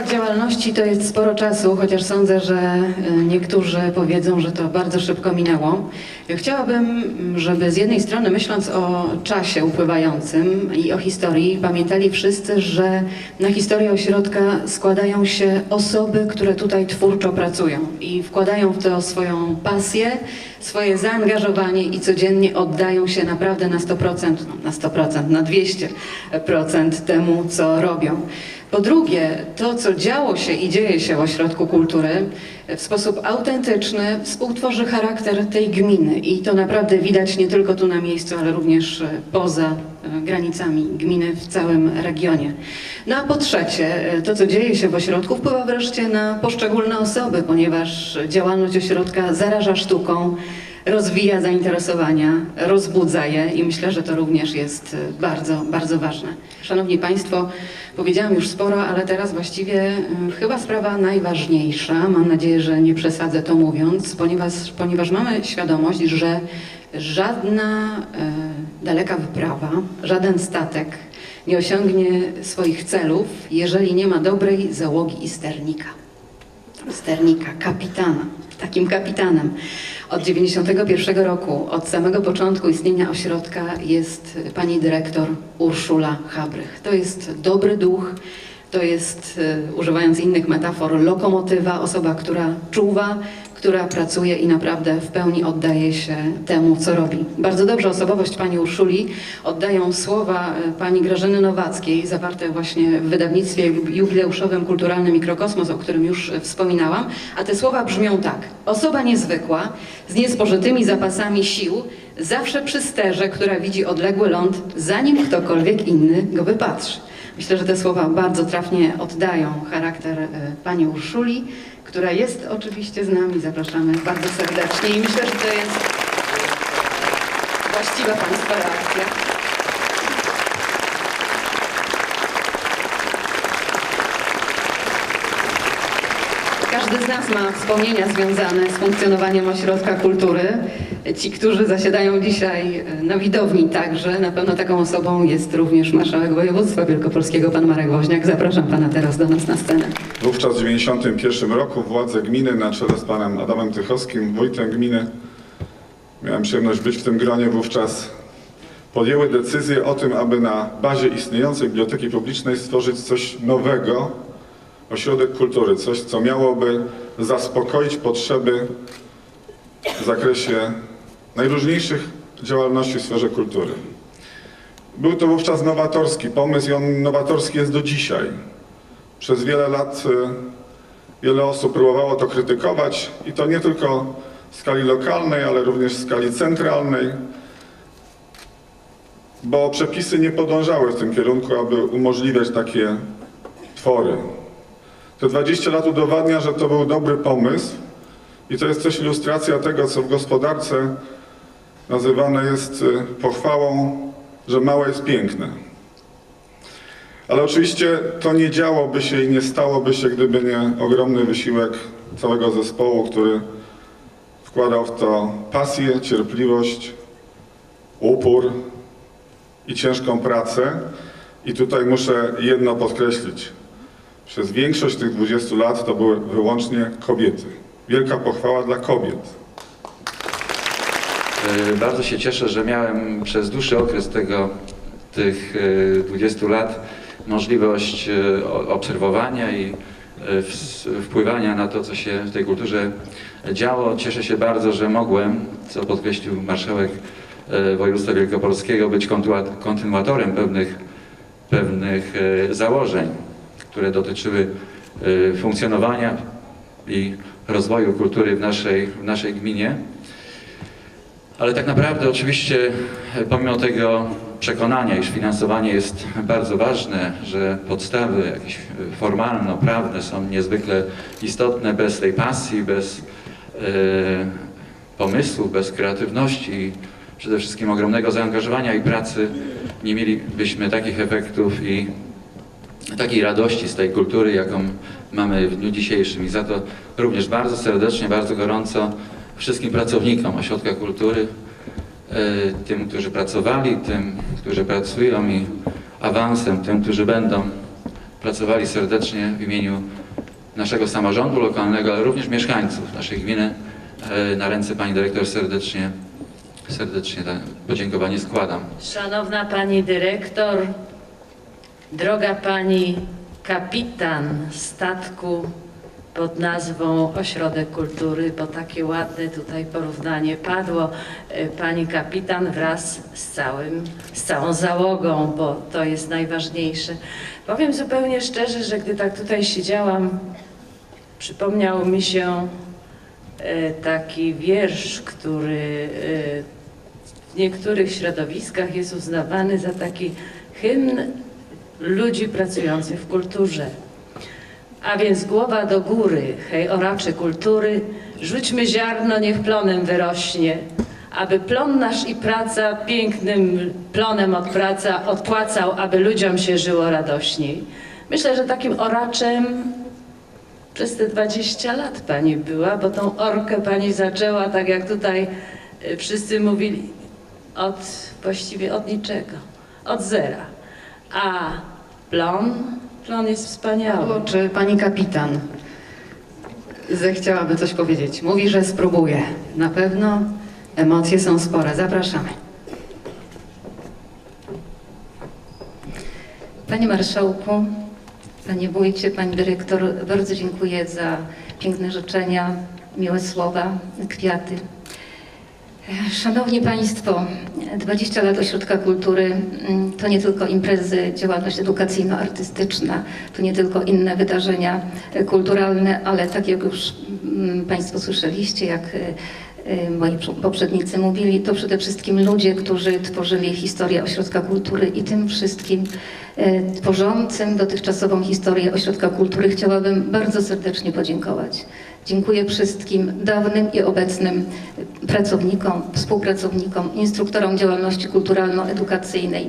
lat działalności to jest sporo czasu, chociaż sądzę, że e, niektórzy powiedzą, że to bardzo szybko minęło. Chciałabym, żeby z jednej strony myśląc o czasie upływającym i o historii, pamiętali wszyscy, że na historię ośrodka składają się osoby, które tutaj twórczo pracują i wkładają w to swoją pasję, swoje zaangażowanie i codziennie oddają się naprawdę na 100%, no, na 100%, na 200% temu, co robią. Po drugie, to co działo się i dzieje się w Ośrodku Kultury w sposób autentyczny współtworzy charakter tej gminy i to naprawdę widać nie tylko tu na miejscu, ale również e, poza e, granicami gminy w całym regionie. No a po trzecie, e, to co dzieje się w ośrodku wpływa wreszcie na poszczególne osoby, ponieważ działalność ośrodka zaraża sztuką, rozwija zainteresowania, rozbudza je i myślę, że to również jest e, bardzo, bardzo ważne. Szanowni Państwo, powiedziałam już sporo, ale teraz właściwie e, chyba sprawa najważniejsza. Mam nadzieję, że nie przesadzę to mówiąc, ponieważ, ponieważ mamy świadomość, że żadna e, daleka wyprawa, żaden statek nie osiągnie swoich celów, jeżeli nie ma dobrej załogi i sternika sternika, kapitana, takim kapitanem. Od 91 roku, od samego początku istnienia ośrodka jest pani dyrektor Urszula Habrych. To jest dobry duch, to jest, e, używając innych metafor, lokomotywa, osoba, która czuwa, która pracuje i naprawdę w pełni oddaje się temu, co robi. Bardzo dobrze osobowość pani Urszuli oddają słowa e, pani Grażyny Nowackiej, zawarte właśnie w wydawnictwie jubileuszowym Kulturalnym Mikrokosmos, o którym już e, wspominałam, a te słowa brzmią tak. Osoba niezwykła, z niespożytymi zapasami sił, zawsze przy sterze, która widzi odległy ląd, zanim ktokolwiek inny go wypatrzy. Myślę, że te słowa bardzo trafnie oddają charakter e, pani Urszuli, która jest oczywiście z nami. Zapraszamy bardzo serdecznie i myślę, że to jest właściwa Państwa reakcja. Każdy z nas ma wspomnienia związane z funkcjonowaniem ośrodka kultury. Ci, którzy zasiadają dzisiaj na widowni także, na pewno taką osobą jest również marszałek województwa wielkopolskiego, pan Marek Woźniak. Zapraszam pana teraz do nas na scenę. Wówczas w 1991 roku władze gminy na czele z panem Adamem Tychowskim, wójtem gminy, miałem przyjemność być w tym gronie wówczas, podjęły decyzję o tym, aby na bazie istniejącej biblioteki publicznej stworzyć coś nowego, ośrodek kultury, coś, co miałoby zaspokoić potrzeby w zakresie najróżniejszych działalności w sferze kultury. Był to wówczas nowatorski pomysł i on nowatorski jest do dzisiaj. Przez wiele lat y, wiele osób próbowało to krytykować i to nie tylko w skali lokalnej, ale również w skali centralnej, bo przepisy nie podążały w tym kierunku, aby umożliwiać takie twory. Te 20 lat udowadnia, że to był dobry pomysł i to jest też ilustracja tego, co w gospodarce nazywane jest y, pochwałą, że małe jest piękne. Ale oczywiście to nie działoby się i nie stałoby się, gdyby nie ogromny wysiłek całego zespołu, który wkładał w to pasję, cierpliwość, upór i ciężką pracę. I tutaj muszę jedno podkreślić. Przez większość tych 20 lat to były wyłącznie kobiety. Wielka pochwała dla kobiet. E, Bardzo się cieszę, że miałem przez dłuższy okres tego, tych e, 20 lat możliwość o- obserwowania i wpływania na to, co się w tej kulturze działo. Cieszę się bardzo, że mogłem, co podkreślił marszałek województwa wielkopolskiego, być kontynuat- kontynuatorem pewnych, pewnych założeń, które dotyczyły funkcjonowania i rozwoju kultury w naszej, w naszej gminie. Ale tak naprawdę oczywiście e, pomimo tego przekonania, iż finansowanie jest bardzo ważne, że podstawy jakieś e, formalno-prawne są niezwykle istotne, bez tej pasji, bez e, pomysłu, bez kreatywności przede wszystkim ogromnego zaangażowania i pracy nie mielibyśmy takich efektów i takiej radości z tej kultury, jaką mamy w dniu dzisiejszym. I za to również bardzo serdecznie, bardzo gorąco wszystkim pracownikom Ośrodka Kultury, e, tym, którzy pracowali, tym, którzy pracują i awansem, tym, którzy będą pracowali serdecznie w imieniu naszego samorządu lokalnego, ale również mieszkańców naszej gminy. E, Na ręce pani dyrektor serdecznie, serdecznie podziękowanie składam. Szanowna Pani Dyrektor, droga Pani Kapitan statku pod nazwą Ośrodek Kultury, bo takie ładne tutaj porównanie padło. E, Pani Kapitan wraz z, całym, z całą załogą, bo to jest najważniejsze. Powiem zupełnie szczerze, że gdy tak tutaj siedziałam, przypomniał mi się e, taki wiersz, który e, w niektórych środowiskach jest uznawany za taki hymn ludzi pracujących w kulturze. A więc głowa do góry, hej oracze kultury, rzućmy ziarno, niech plonem wyrośnie, aby plon nasz i praca pięknym plonem od praca odpłacał, aby ludziom się żyło radośniej. Myślę, że takim oraczem przez te 20 lat pani była, bo tą orkę pani zaczęła, tak jak tutaj y, wszyscy mówili, od właściwie od niczego, od zera. A plon, plon jest wspaniały. Czy pani kapitan zechciałaby coś powiedzieć? Mówi, że spróbuje. Na pewno emocje są spore. Zapraszamy. Panie Marszałku, Panie Wójcie, Pani Dyrektor, bardzo dziękuję za piękne życzenia, miłe słowa, kwiaty. Szanowni Państwo, 20 lat Ośrodka Kultury mm, to nie tylko imprezy, działalność edukacyjno-artystyczna, to nie tylko inne wydarzenia kulturalne, ale tak jak już mm, Państwo słyszeliście, jak e, e, moi poprzednicy mówili, to przede wszystkim ludzie, którzy tworzyli historię Ośrodka Kultury i tym wszystkim e, tworzącym dotychczasową historię Ośrodka Kultury chciałabym bardzo serdecznie podziękować. Dziękuję wszystkim dawnym i obecnym pracownikom, współpracownikom, instruktorom działalności kulturalno-edukacyjnej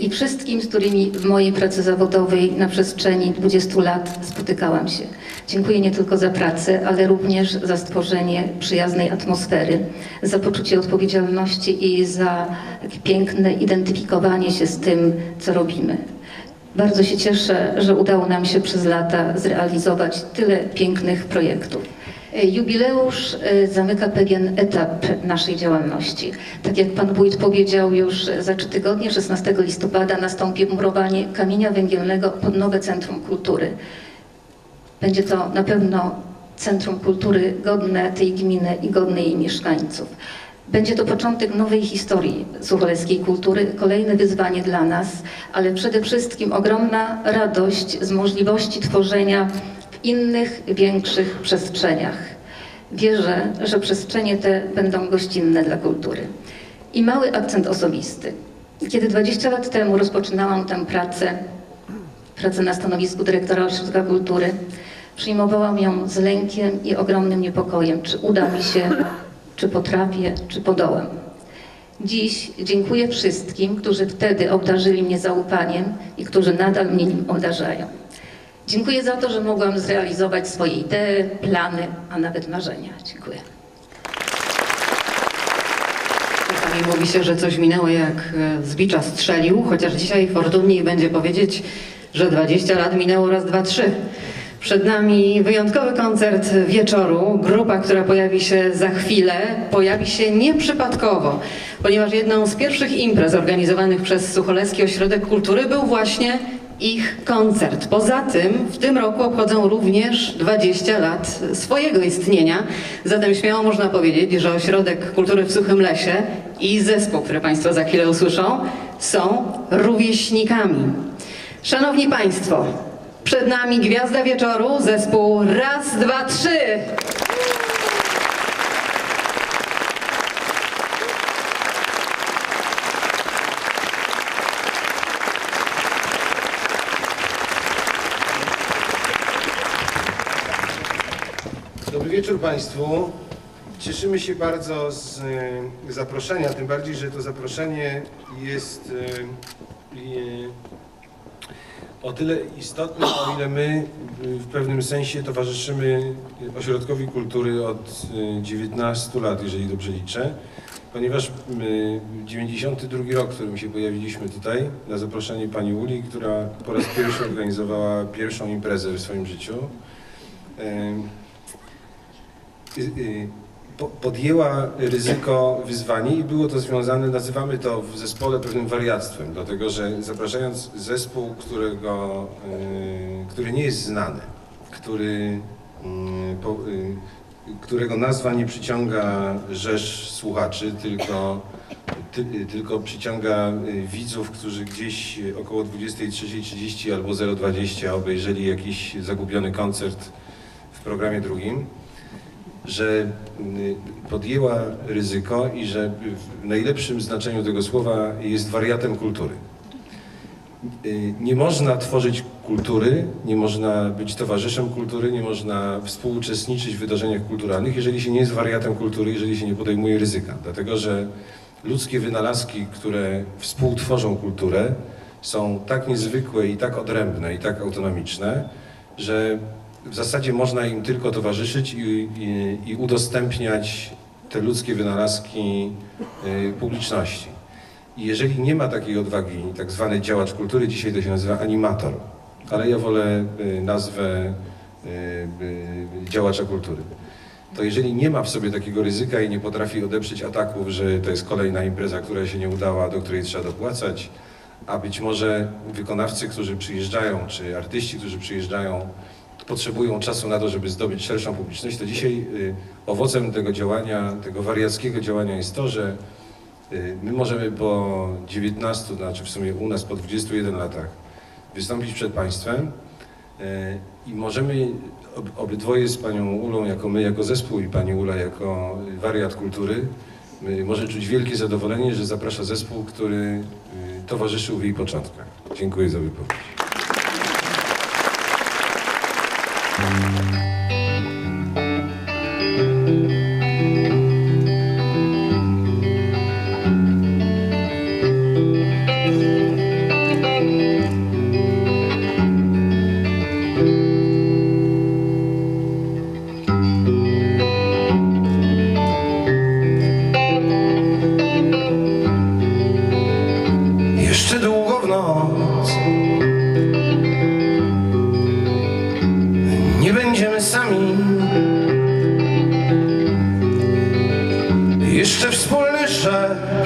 i wszystkim, z którymi w mojej pracy zawodowej na przestrzeni 20 lat spotykałam się. Dziękuję nie tylko za pracę, ale również za stworzenie przyjaznej atmosfery, za poczucie odpowiedzialności i za piękne identyfikowanie się z tym, co robimy. Bardzo się cieszę, że udało nam się przez lata zrealizować tyle pięknych projektów. E, Jubileusz e, zamyka pewien etap naszej działalności. Tak jak Pan Wójt powiedział, już za trzy tygodnie, 16 listopada, nastąpi murowanie kamienia węgielnego pod nowe Centrum Kultury. Będzie to na pewno Centrum Kultury godne tej gminy i godne jej mieszkańców. Będzie to początek nowej historii sucholeckiej kultury, kolejne wyzwanie dla nas, ale przede wszystkim ogromna radość z możliwości tworzenia w innych, większych przestrzeniach. Wierzę, że przestrzenie te będą gościnne dla kultury. I mały akcent osobisty. Kiedy 20 lat temu rozpoczynałam tę pracę, pracę na stanowisku dyrektora Ośrodka Kultury, przyjmowałam ją z lękiem i ogromnym niepokojem, czy uda mi się, czy potrafię, czy podołam. Dziś dziękuję wszystkim, którzy wtedy obdarzyli mnie zaufaniem i którzy nadal mnie nim obdarzają. Dziękuję za to, że mogłam zrealizować swoje idee, plany, a nawet marzenia. Dziękuję. Czasami mówi się, że coś minęło jak e, z bicza strzelił, chociaż dzisiaj fortunniej będzie powiedzieć, że 20 lat minęło raz, dwa, trzy. Przed nami wyjątkowy koncert wieczoru. Grupa, która pojawi się za chwilę, pojawi się nieprzypadkowo, ponieważ jedną z pierwszych imprez organizowanych przez Sucholecki Ośrodek Kultury był właśnie ich koncert. Poza tym w tym roku obchodzą również 20 lat swojego istnienia. Zatem śmiało można powiedzieć, że Ośrodek Kultury w Suchym Lesie i zespół, który Państwo za chwilę usłyszą, są rówieśnikami. Szanowni Państwo, przed nami Gwiazda Wieczoru, zespół Raz, Dwa, Trzy. Dobry wieczór Państwu. Cieszymy się bardzo z e, zaproszenia, tym bardziej, że to zaproszenie jest e, e, o tyle istotny, o ile my y, w pewnym sensie towarzyszymy Ośrodkowi Kultury od y, 19 lat, jeżeli dobrze liczę, ponieważ y, 92 rok, w którym się pojawiliśmy tutaj, na zaproszenie pani Uli, która po raz pierwszy organizowała pierwszą imprezę w swoim życiu, y, y, podjęła ryzyko wyzwanie i było to związane, nazywamy to w zespole pewnym wariactwem, dlatego że zapraszając zespół, którego, y, który nie jest znany, który, y, y, którego nazwa nie przyciąga rzesz słuchaczy, tylko, ty, tylko przyciąga widzów, którzy gdzieś około 23.30 albo 0.20 obejrzeli jakiś zagubiony koncert w programie drugim że y, podjęła ryzyko i że w najlepszym znaczeniu tego słowa jest wariatem kultury. Y, Nie można tworzyć kultury, nie można być towarzyszem kultury, nie można współuczestniczyć w wydarzeniach kulturalnych, jeżeli się nie jest wariatem kultury, jeżeli się nie podejmuje ryzyka. Dlatego, że ludzkie wynalazki, które współtworzą kulturę, są tak niezwykłe i tak odrębne i tak autonomiczne, że w zasadzie można im tylko towarzyszyć i, i, i udostępniać te ludzkie wynalazki y, publiczności. I jeżeli nie ma takiej odwagi, tak zwany działacz kultury, dzisiaj to się nazywa animator, ale ja wolę y, nazwę y, działacza kultury. To jeżeli nie ma w sobie takiego ryzyka i nie potrafi odeprzeć ataków, że to jest kolejna impreza, która się nie udała, do której trzeba dopłacać, a być może wykonawcy, którzy przyjeżdżają, czy artyści, którzy przyjeżdżają, potrzebują czasu na to, żeby zdobyć szerszą publiczność, to dzisiaj y, owocem tego działania, tego wariackiego działania jest to, że y, my możemy po 19, znaczy w sumie u nas po 21 latach wystąpić przed Państwem y, i możemy ob, obydwoje z Panią Ulą, jako my, jako zespół i Pani Ula jako wariat kultury, może czuć wielkie zadowolenie, że zaprasza zespół, który towarzyszył w jej początkach. Dziękuję za wypowiedź. Jeszcze Będziemy sami. Jeszcze wspólny szept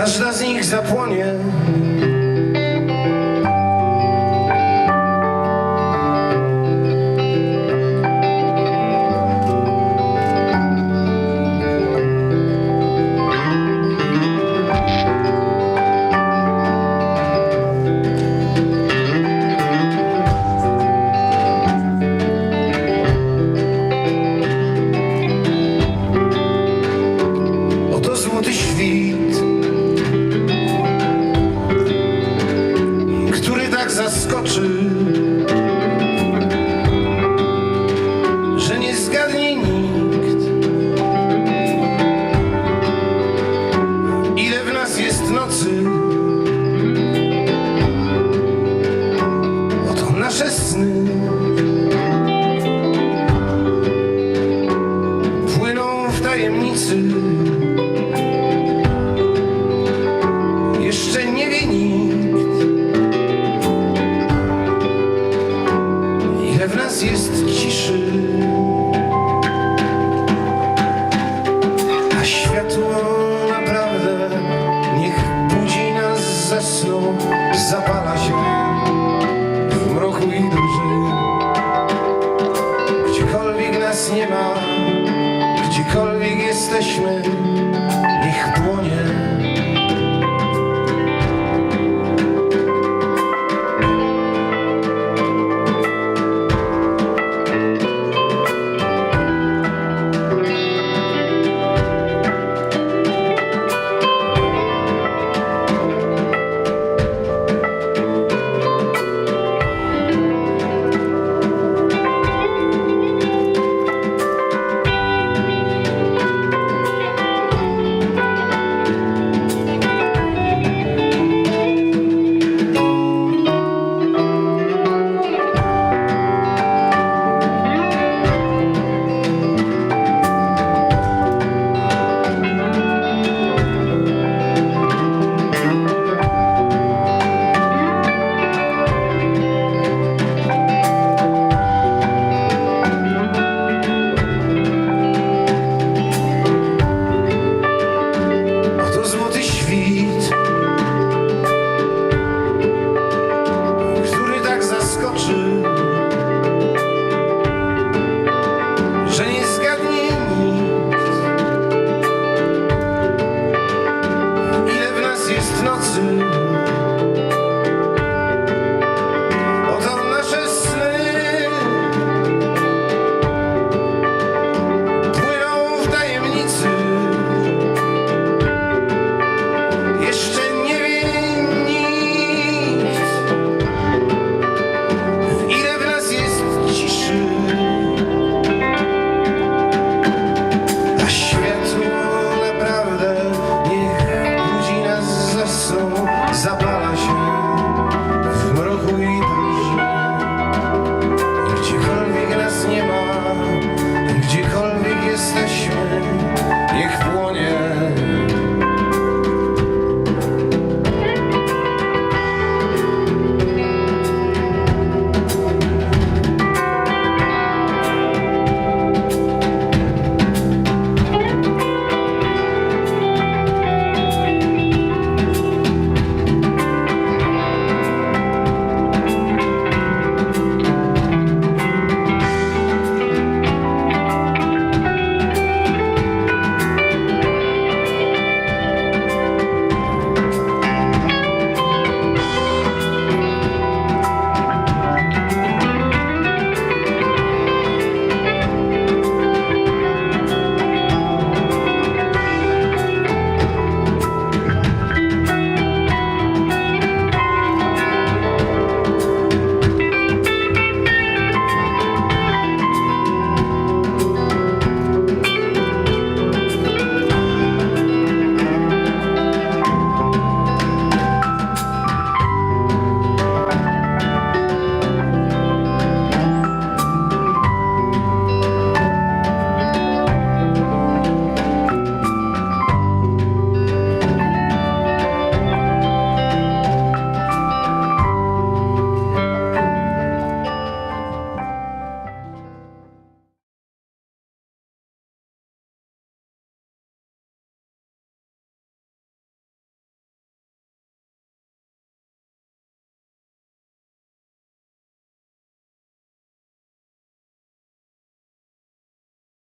Każda z nich zapłonie. Zaskoczy,